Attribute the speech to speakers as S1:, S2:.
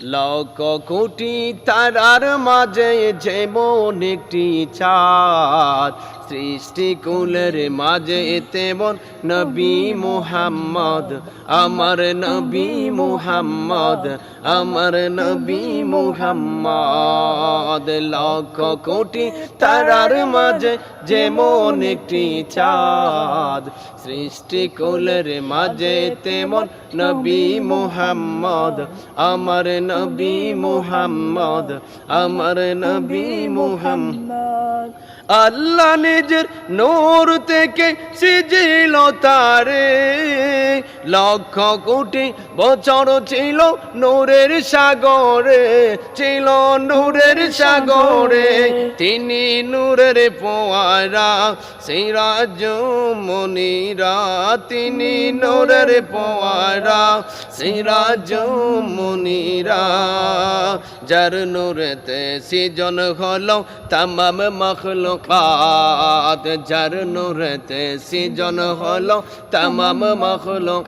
S1: Lock কোটি তারার মাঝে যেমন একটি চাঁদ সৃষ্টি কুলের মাঝে তেমন নবী মুহাম্মদ, আমার নবী মুহাম্মদ, আমার নবী মুহাম্মদ। লক্ষ কোটি তারার মাঝে যেমন একটি চাঁদ, সৃষ্টি কুলের মাঝে তেমন নবী মুহাম্মদ, আমার নবী মুহাম্মদ, আমার নবী মুহাম্মদ। আল্লাহ নিজের নূর থেকে সিজিল তারে লক্ষ কোটি বছর ছিল নূরের সাগরে, ছিল নূরের সাগরে। তিনি নূরের পোয়ারা, সিরাজ মনিরা। তিনি নূরের পোয়ারা, সিরাজ মনিরা। যার নূরেতে সিজন হলো তামাম মখলুকাত, যার নূরেতে সিজন হলো তামাম মখলুক